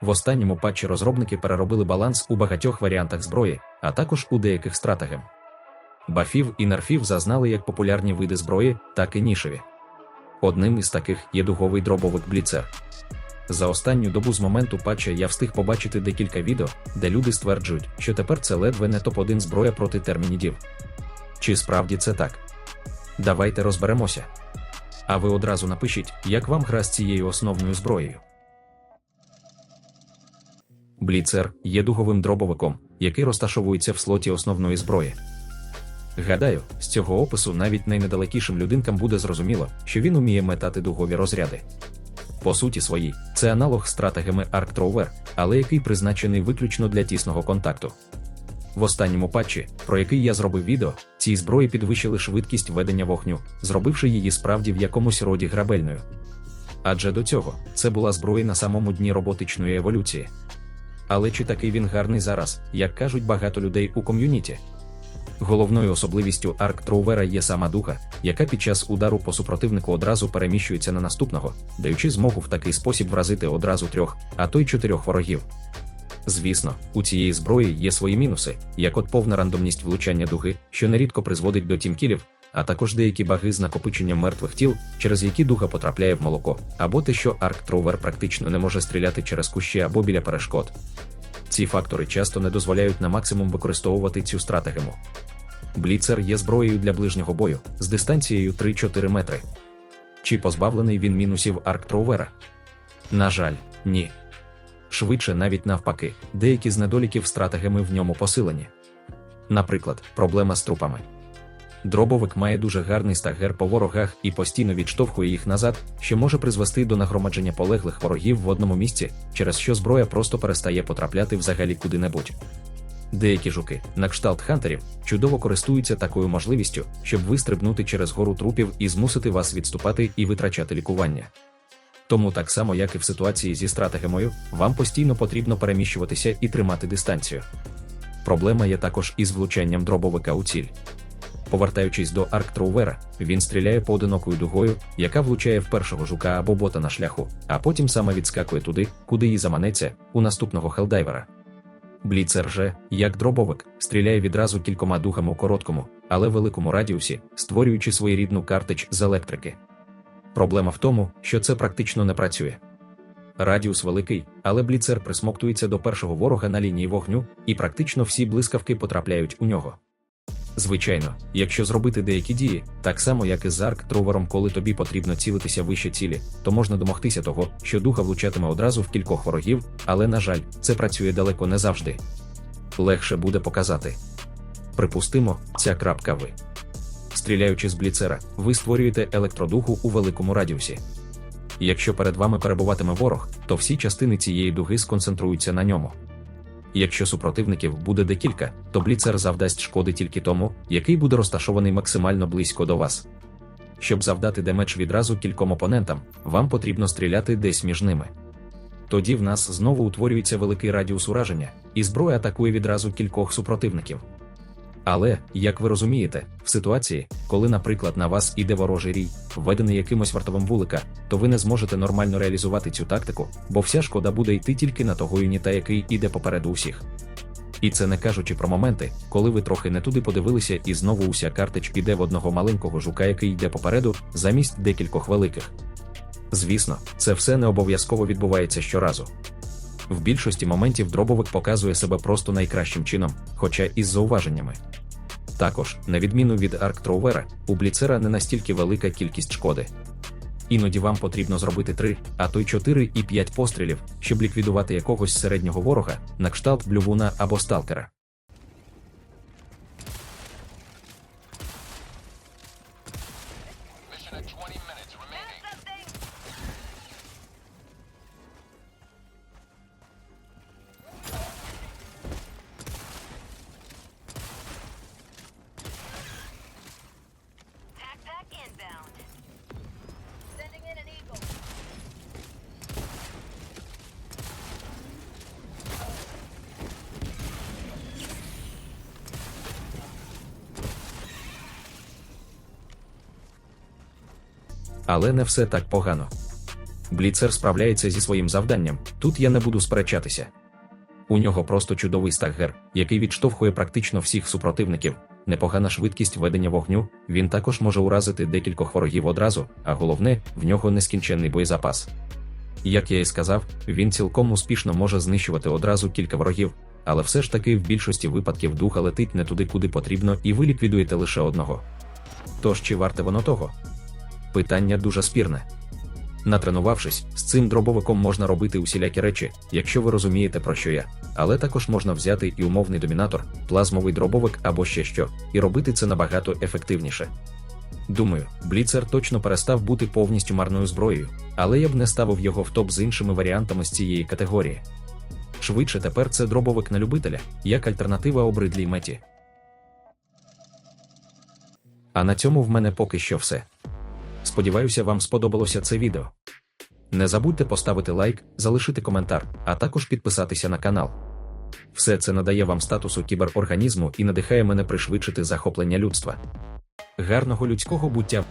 В останньому патчі розробники переробили баланс у багатьох варіантах зброї, а також у деяких стратегем. Бафів і нерфів зазнали як популярні види зброї, так і нішеві. Одним із таких є дуговий дробовик Бліцер. За останню добу з моменту патча я встиг побачити декілька відео, де люди стверджують, що тепер це ледве не топ-1 зброя проти термінідів. Чи справді це так? Давайте розберемося. А ви одразу напишіть, як вам гра з цією основною зброєю. Бліцер є дуговим дробовиком, який розташовується в слоті основної зброї. Гадаю, з цього опису навіть найнедалекішим людинкам буде зрозуміло, що він уміє метати дугові розряди. По суті своїй, це аналог стратегеми Arc Trover, але який призначений виключно для тісного контакту. В останньому патчі, про який я зробив відео, цій зброї підвищили швидкість ведення вогню, зробивши її справді в якомусь роді грабельною. Адже до цього це була зброя на самому дні роботичної еволюції. Але чи такий він гарний зараз, як кажуть багато людей у ком'юніті? Головною особливістю Арк Троувера є сама духа, яка під час удару по супротивнику одразу переміщується на наступного, даючи змогу в такий спосіб вразити одразу трьох, а то й чотирьох ворогів. Звісно, у цієї зброї є свої мінуси, як от повна рандомність влучання дуги, що нерідко призводить до тімкілів, а також деякі баги з накопиченням мертвих тіл, через які дуга потрапляє в молоко, або те, що Арк Троувер практично не може стріляти через кущі або біля перешкод. Ці фактори часто не дозволяють на максимум використовувати цю стратегему. Бліцер є зброєю для ближнього бою з дистанцією 3-4 метри. Чи позбавлений він мінусів Арктроувера? На жаль, ні. Швидше навіть навпаки, деякі з недоліків стратегеми в ньому посилені. Наприклад, проблема з трупами. Дробовик має дуже гарний стагер по ворогах і постійно відштовхує їх назад, що може призвести до нагромадження полеглих ворогів в одному місці, через що зброя просто перестає потрапляти взагалі куди-небудь. Деякі жуки, на кшталт хантерів, чудово користуються такою можливістю, щоб вистрибнути через гору трупів і змусити вас відступати і витрачати лікування. Тому так само, як і в ситуації зі стратегемою, вам постійно потрібно переміщуватися і тримати дистанцію. Проблема є також із влучанням дробовика у ціль. Повертаючись до Арктроувера, він стріляє поодинокою дугою, яка влучає в першого жука або бота на шляху, а потім саме відскакує туди, куди їй заманеться, у наступного хелдайвера. Бліцер же, як дробовик, стріляє відразу кількома духами у короткому, але великому радіусі, створюючи своєрідну картич з електрики. Проблема в тому, що це практично не працює. Радіус великий, але бліцер присмоктується до першого ворога на лінії вогню, і практично всі блискавки потрапляють у нього. Звичайно, якщо зробити деякі дії, так само як і з арк тровером, коли тобі потрібно цілитися вище цілі, то можна домогтися того, що духа влучатиме одразу в кількох ворогів, але, на жаль, це працює далеко не завжди. Легше буде показати. Припустимо, ця крапка ви. Стріляючи з бліцера, ви створюєте електродуху у великому радіусі. Якщо перед вами перебуватиме ворог, то всі частини цієї дуги сконцентруються на ньому. Якщо супротивників буде декілька, то бліцер завдасть шкоди тільки тому, який буде розташований максимально близько до вас. Щоб завдати демедж відразу кільком опонентам, вам потрібно стріляти десь між ними. Тоді в нас знову утворюється великий радіус ураження, і зброя атакує відразу кількох супротивників. Але, як ви розумієте, в ситуації, коли, наприклад, на вас іде ворожий рій, введений якимось вартовим вулика, то ви не зможете нормально реалізувати цю тактику, бо вся шкода буде йти тільки на того юніта, який іде попереду усіх. І це не кажучи про моменти, коли ви трохи не туди подивилися, і знову уся картич піде в одного маленького жука, який йде попереду, замість декількох великих. Звісно, це все не обов'язково відбувається щоразу. В більшості моментів дробовик показує себе просто найкращим чином, хоча із зауваженнями. Також, на відміну від Арктроувера, у Бліцера не настільки велика кількість шкоди. Іноді вам потрібно зробити 3, а то й 4 і 5 пострілів, щоб ліквідувати якогось середнього ворога, на кшталт блювуна або сталкера. Inbound. Sending in an eagle. Але не все так погано. Бліцер справляється зі своїм завданням, тут я не буду сперечатися. У нього просто чудовий стагер, який відштовхує практично всіх супротивників. Непогана швидкість ведення вогню, він також може уразити декількох ворогів одразу, а головне, в нього нескінченний боєзапас. Як я і сказав, він цілком успішно може знищувати одразу кілька ворогів, але все ж таки в більшості випадків духа летить не туди, куди потрібно, і ви ліквідуєте лише одного. Тож чи варте воно того? Питання дуже спірне. Натренувавшись, з цим дробовиком можна робити усілякі речі, якщо ви розумієте про що я, але також можна взяти і умовний домінатор, плазмовий дробовик або ще що, і робити це набагато ефективніше. Думаю, Бліцер точно перестав бути повністю марною зброєю, але я б не ставив його в топ з іншими варіантами з цієї категорії. Швидше тепер це дробовик на любителя, як альтернатива обридлій меті. А на цьому в мене поки що все. Сподіваюся, вам сподобалося це відео. Не забудьте поставити лайк, залишити коментар, а також підписатися на канал. Все це надає вам статусу кіберорганізму і надихає мене пришвидшити захоплення людства. Гарного людського буття!